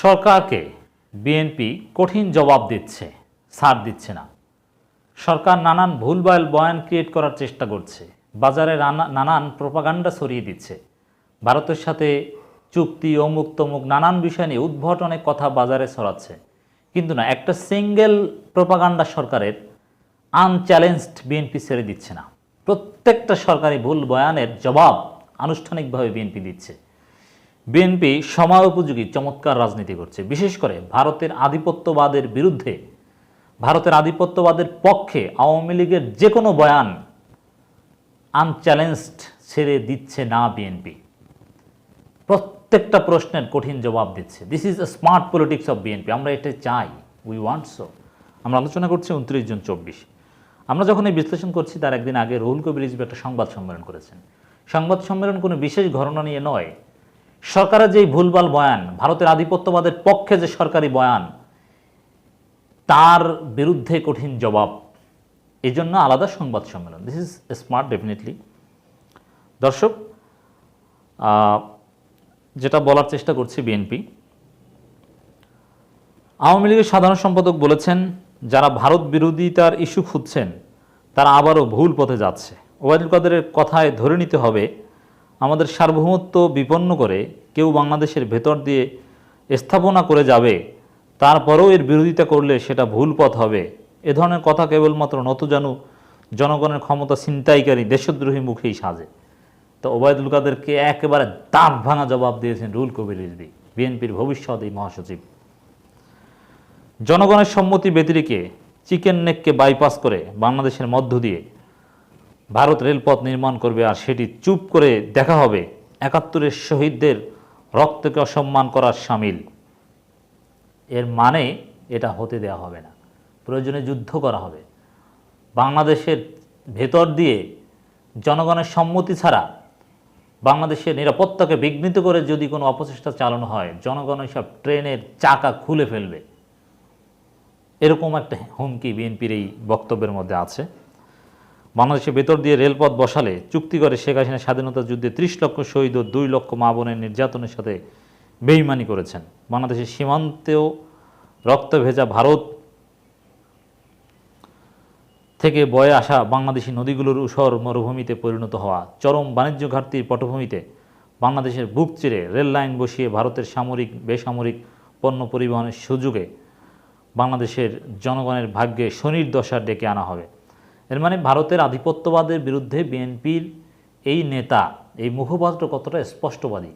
সরকারকে বিএনপি কঠিন জবাব দিচ্ছে, ছাড় দিচ্ছে না। সরকার নানান ভুলভাল বয়ান ক্রিয়েট করার চেষ্টা করছে, বাজারে নানান প্রোপাগান্ডা ছড়িয়ে দিচ্ছে। ভারতের সাথে চুক্তি অমুক তমুক নানান বিষয় নিয়ে উদ্ভট অনেক কথা বাজারে ছড়াচ্ছে। কিন্তু না, একটা সিঙ্গেল প্রোপাগান্ডা সরকারের আনচ্যালেঞ্জড বিএনপি ছেড়ে দিচ্ছে না। প্রত্যেকটা সরকারি ভুল বয়ানের জবাব আনুষ্ঠানিকভাবে বিএনপি দিচ্ছে। বিএনপি সময় উপযোগী চমৎকার রাজনীতি করছে। বিশেষ করে ভারতের আধিপত্যবাদের বিরুদ্ধে, ভারতের আধিপত্যবাদের পক্ষে আওয়ামী লীগের যে কোনো বয়ান আনচ্যালেঞ্জড ছেড়ে দিচ্ছে না বিএনপি। প্রত্যেকটা প্রশ্নের কঠিন জবাব দিচ্ছে। This is a smart politics of BNP আমরা এটা চাই। উই ওয়ান্ট সো আমরা আলোচনা করছি উনত্রিশ জুন চব্বিশ। আমরা যখন এই বিশ্লেষণ করছি, তার একদিন আগে রুহুল কবির একটা সংবাদ সম্মেলন করেছেন। সংবাদ সম্মেলন কোনো বিশেষ ঘটনা নিয়ে নয়। সরকারের যেই ভুলভাল বয়ান, ভারতের আধিপত্যবাদের পক্ষে যে সরকারি বয়ান, তার বিরুদ্ধে কঠিন জবাব। এই জন্য আলাদা সংবাদ সম্মেলন। দিস ইজ স্মার্ট ডেফিনেটলি দর্শক যেটা বলার চেষ্টা করছি বিএনপি আওয়ামী লীগের সাধারণ সম্পাদক বলেছেন, যারা ভারত বিরোধিতার ইস্যু খুঁজছেন, তারা আবারও ভুল পথে যাচ্ছে। ওবায়দুল কাদেরের কথায় ধরে নিতে হবে আমাদের সার্বভৌমত্ব বিপন্ন করে কেউ বাংলাদেশের ভেতর দিয়ে স্থাপনা করে যাবে, তারপরেও এর বিরোধিতা করলে সেটা ভুল পথ হবে। এ ধরনের কথা কেবলমাত্র নতজানু জনগণের ক্ষমতা ছিনতাইকারী দেশদ্রোহী মুখেই সাজে। তো ওবায়দুল কাদেরকে একেবারে দাঁত ভাঙা জবাব দিয়েছেন রুল কবির রিজভি, বিএনপির ভবিষ্যৎ এই মহাসচিব। জনগণের সম্মতি ব্যতিরিকে চিকেন নেককে বাইপাস করে বাংলাদেশের মধ্য দিয়ে ভারত রেলপথ নির্মাণ করবে আর সেটি চুপ করে দেখা হবে। একাত্তরের শহীদদের রক্তকে অসম্মান করার সামিল। এর মানে এটা হতে দেওয়া হবে না। প্রয়োজনে যুদ্ধ করা হবে। বাংলাদেশের ভেতর দিয়ে জনগণের সম্মতি ছাড়া বাংলাদেশের নিরাপত্তাকে বিঘ্নিত করে যদি কোনো অপচেষ্টা চালানো হয়, জনগণ সব ট্রেনের চাকা খুলে ফেলবে। এরকম একটা হুমকি বিএনপির এই বক্তব্যের মধ্যে আছে। বাংলাদেশের ভেতর দিয়ে রেলপথ বসালে চুক্তি করে শেখ হাসিনা স্বাধীনতা যুদ্ধে ত্রিশ লক্ষ শহীদ ও দুই লক্ষ মা বোনের নির্যাতনের সাথে বেইমানি করেছেন। বাংলাদেশের সীমান্তেও রক্ত ভেজা ভারত থেকে বয়ে আসা বাংলাদেশি নদীগুলোর উসর মরুভূমিতে পরিণত হওয়া চরম বাণিজ্য ঘাটতির পটভূমিতে বাংলাদেশের বুক চিরে রেল লাইন বসিয়ে ভারতের সামরিক, বেসামরিক পণ্য পরিবহনের সুযোগে বাংলাদেশের জনগণের ভাগ্যে শনির দশা ডেকে আনা হবে। এর মানে ভারতের আধিপত্যবাদের বিরুদ্ধে বিএনপির এই নেতা, এই মুখপাত্র কতটা স্পষ্টবাদী।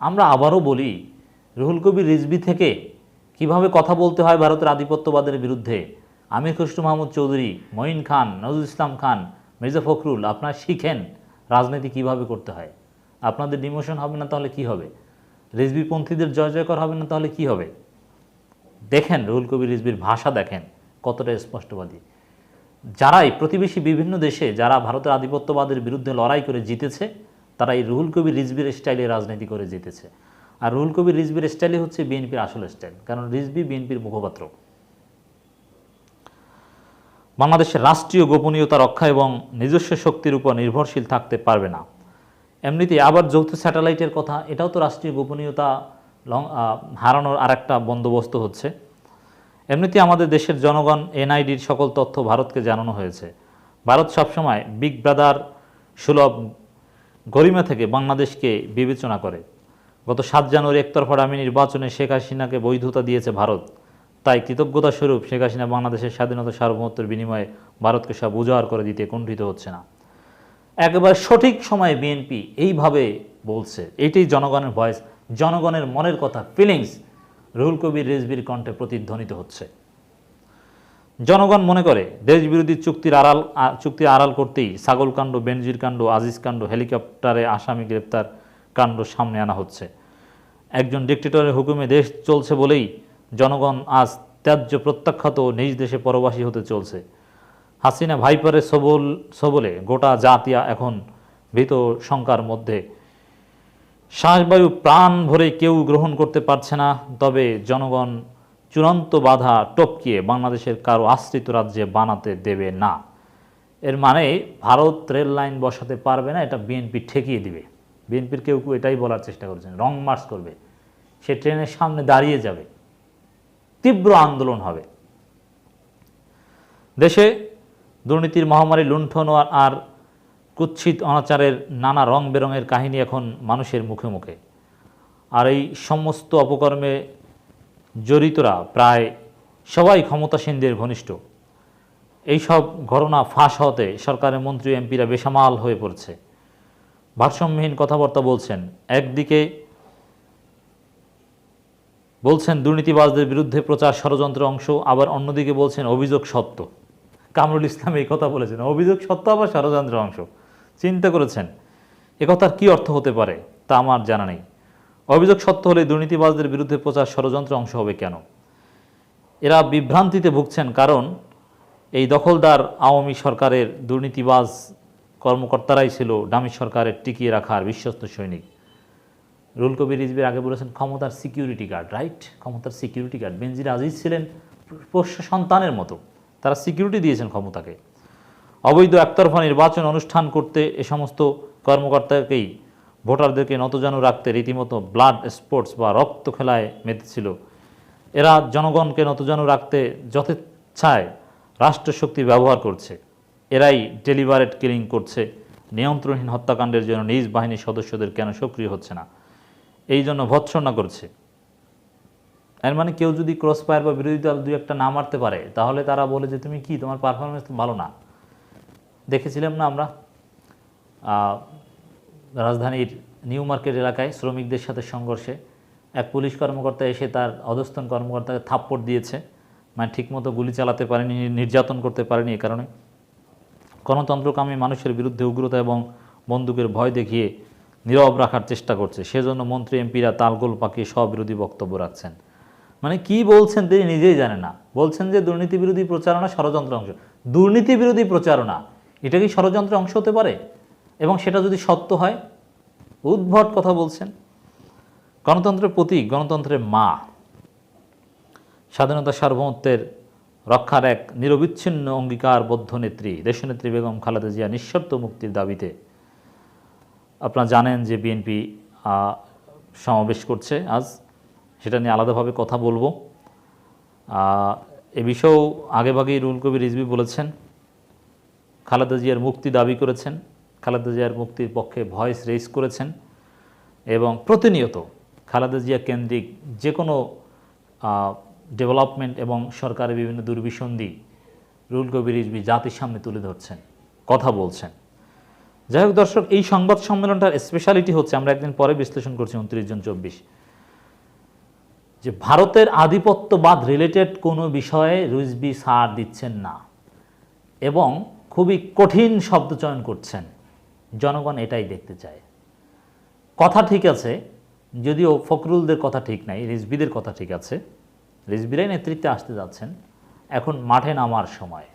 আমরা আবারও বলি, রুহুল কবির রিজবি থেকে কীভাবে কথা বলতে হয় ভারতের আধিপত্যবাদের বিরুদ্ধে? আমির খসরু মাহমুদ চৌধুরী, মঈন খান, নজরুল ইসলাম খান, মির্জা ফখরুল, আপনারা শিখেন রাজনীতি কীভাবে করতে হয়। আপনাদের ডিমোশন হবে না তাহলে কি হবে? রিজবিপন্থীদের জয় জয়কর হবে না তাহলে কি হবে? দেখেন রুহুল কবির রিজবির ভাষা দেখেন কতটা স্পষ্টবাদী। যারাই প্রতিবেশী বিভিন্ন দেশে যারা ভারতের আধিপত্যবাদের বিরুদ্ধে লড়াই করে জিতেছে তারা এই রুহুল কবির রিজবির স্টাইলে রাজনীতি করে জিতেছে। আর রুহুল কবির রিজবির স্টাইলই হচ্ছে বিএনপির আসল স্টাইল, কারণ রিজবি বিএনপির মুখপাত্র। বাংলাদেশের রাষ্ট্রীয় গোপনীয়তা রক্ষা এবং নিজস্ব শক্তির উপর নির্ভরশীল থাকতে পারবে না। এমনিতে আবার যৌথ স্যাটেলাইটের কথা, এটাও তো রাষ্ট্রীয় গোপনীয়তা লং- হারানোর আরেকটা বন্দোবস্ত হচ্ছে। এমনিতে আমাদের দেশের জনগণ এনআইডির সকল তথ্য ভারতকে জানানো হয়েছে। ভারত সবসময় বিগ ব্রাদার সুলভ গরিমা থেকে বাংলাদেশকে বিবেচনা করে। গত সাত জানুয়ারি একতরফা ডামি নির্বাচনে শেখ হাসিনাকে বৈধতা দিয়েছে ভারত। তাই কৃতজ্ঞতা স্বরূপ শেখ হাসিনা বাংলাদেশের স্বাধীনতা সার্বভৌমত্বের বিনিময়ে ভারতকে সব উজাড় করে দিতে কুণ্ঠিত হচ্ছে না। একেবারে সঠিক সময়ে বিএনপি এইভাবে বলছে। এইটাই জনগণের ভয়েস, জনগণের মনের কথা ফিলিংস রুহুল কবির রেজবির কণ্ঠে প্রতিধ্বনিত হচ্ছে। জনগণ মনে করে দেশবিরোধী চুক্তির আড়াল চুক্তি আড়াল করতেই ছাগলকাণ্ড বেনজির কাণ্ড, আজিজ কাণ্ড, হেলিকপ্টারে আসামি গ্রেপ্তার কাণ্ড সামনে আনা হচ্ছে। একজন ডিক্টেটরের হুকুমে দেশ চলছে বলেই জনগণ আজ ত্যায্য প্রত্যাখ্যাত নিজ দেশে পরবাসী হতে চলছে। হাসিনা ভাইপারের সবল, সবলে গোটা জাতিয়া এখন ভীত শঙ্কার মধ্যে শ্বাসবায়ু প্রাণ ভরে কেউ গ্রহণ করতে পারছে না, তবে জনগণ চূড়ান্ত বাধা টপকিয়ে বাংলাদেশের কারও আশ্রিত রাজ্যে বানাতে দেবে না। এর মানে ভারত রেল লাইন বসাতে পারবে না, এটা বিএনপি ঠেকিয়ে দিবে। বিএনপির কেউ কেউ এটাই বলার চেষ্টা করছেন, রং মার্চ করবে। সে ট্রেনের সামনে দাঁড়িয়ে যাবে। তীব্র আন্দোলন হবে। দেশে দুর্নীতির মহামারী লুণ্ঠন আর- কুৎসিত অনাচারের নানা রং বেরঙের কাহিনী এখন মানুষের মুখে মুখে। আর এই সমস্ত অপকর্মে জড়িতরা প্রায় সবাই ক্ষমতাসীনদের ঘনিষ্ঠ। এইসব ঘটনা ফাঁস হতে সরকারের মন্ত্রী, এমপিরা বেসামাল হয়ে পড়ছে। ভারসাম্যহীন কথাবার্তা বলছেন, একদিকে বলছেন দুর্নীতিবাজদের বিরুদ্ধে প্রচার ষড়যন্ত্র অংশ, আবার অন্যদিকে বলছেন অভিযোগ সত্য। কামরুল ইসলাম এই কথা বলেছেন, অভিযোগ সত্য, আবার ষড়যন্ত্র অংশ। চিন্তা করেছেন। একথার কি অর্থ হতে পারে, তা আমার জানা নেই। অভিযোগ সত্য হলে দুর্নীতিবাজদের বিরুদ্ধে প্রচার ষড়যন্ত্র অংশ হবে কেন? এরা বিভ্রান্তিতে ভুগছেন কারণ এই দখলদার আওয়ামী সরকারের দুর্নীতিবাজ কর্মকর্তারাই ছিল ডামি সরকারের টিকিয়ে রাখার বিশ্বস্ত সৈনিক। রুল কবির রিজবির আগে বলেছেন, ক্ষমতার সিকিউরিটি গার্ড, রাইট? ক্ষমতার সিকিউরিটি গার্ড। বেনজির আজিজ ছিলেন পোষ্য সন্তানের মতো। তারা সিকিউরিটি দিয়েছেন ক্ষমতাকে। অবৈধ একতরফা নির্বাচন অনুষ্ঠান করতে এ সমস্ত কর্মকর্তাকেই ভোটারদেরকে নতজানু রাখতে রীতিমতো ব্লাড স্পোর্টস বা রক্ত খেলায় মেতেছিল। এরা জনগণকে নতজানু রাখতে যথেচ্ছায় রাষ্ট্রশক্তি ব্যবহার করছে। এরাই ডেলিভারেট কিলিং করছে। নিয়ন্ত্রণহীন হত্যাকাণ্ডের জন্য নিজ বাহিনীর সদস্যদের কেন সক্রিয় হচ্ছে না? এই জন্য ভৎসনা করছে। এর মানে কেউ যদি ক্রস ফায়ার বা বিরোধী দল দুই একটা না মারতে পারে, তাহলে তারা বলে যে, তুমি কি? তোমার পারফরমেন্স ভালো না। দেখেছিলাম না আমরা? রাজধানীর নিউ মার্কেট এলাকায় শ্রমিকদের সাথে সংঘর্ষে এক পুলিশ কর্মকর্তা এসে তার অধস্তন কর্মকর্তাকে থাপ্পড় দিয়েছে। মানে ঠিকমতো গুলি চালাতে পারেনি নির্যাতন করতে পারেনি এ কারণে। গণতন্ত্রকামী মানুষের বিরুদ্ধে উগ্রতা এবং বন্দুকের ভয় দেখিয়ে নীরব রাখার চেষ্টা করছে। সেজন্য মন্ত্রী, এমপিরা তালগোল পাকিয়ে স্ববিরোধী বক্তব্য রাখছেন। মানে কি বলছেন তিনি নিজেই জানে না। বলছেন যে দুর্নীতি বিরোধী প্রচারণা ষড়যন্ত্র অংশ। দুর্নীতি বিরোধী প্রচারণা। এটা কি ষড়যন্ত্রের অংশ হতে পারে? এবং সেটা যদি সত্য হয়, উদ্ভট কথা বলছেন। গণতন্ত্রের প্রতীক, গণতন্ত্রের মা। স্বাধীনতা সার্বভৌমত্বের রক্ষার এক নিরবিচ্ছিন্ন অঙ্গীকারবদ্ধ নেত্রী, দেশনেত্রী বেগম খালেদা জিয়া নিঃশর্ত মুক্তির দাবিতে। আপনারা জানেন যে বিএনপি সমাবেশ করছে আজ। সেটা নিয়ে আলাদাভাবে কথা বলব। এ বিষয়েও আগেভাগেই রুল কবির রিজবি বলেছেন খালেদা জিয়ার মুক্তি দাবি করেছেন, খালেদা জিয়ার মুক্তির পক্ষে ভয়েস রেজ করেছেন এবং প্রতিনিয়ত খালেদা জিয়া কেন্দ্রিক যে কোনো ডেভেলপমেন্ট এবং সরকারের বিভিন্ন দুর্বিসন্ধি রুল কবির রিজবি জাতির সামনে তুলে ধরছেন, কথা বলছেন। যাই হোক দর্শক, এই সংবাদ সম্মেলনটার স্পেশালিটি হচ্ছে, আমরা একদিন পরে বিশ্লেষণ করছি উনত্রিশ জন চব্বিশ। যে ভারতের আধিপত্যবাদ রিলেটেড কোনো বিষয়ে রুজবি সার দিচ্ছেন না এবং খুবই কঠিন শব্দ চয়ন করছেন। জনগণ এটাই দেখতে চায়। কথা ঠিক আছে, যদিও ফখরুলদের কথা ঠিক নাই রিজবিদের কথা ঠিক আছে। রিজবিরাই নেতৃত্বে আসতে যাচ্ছেন। এখন মাঠে নামার সময়।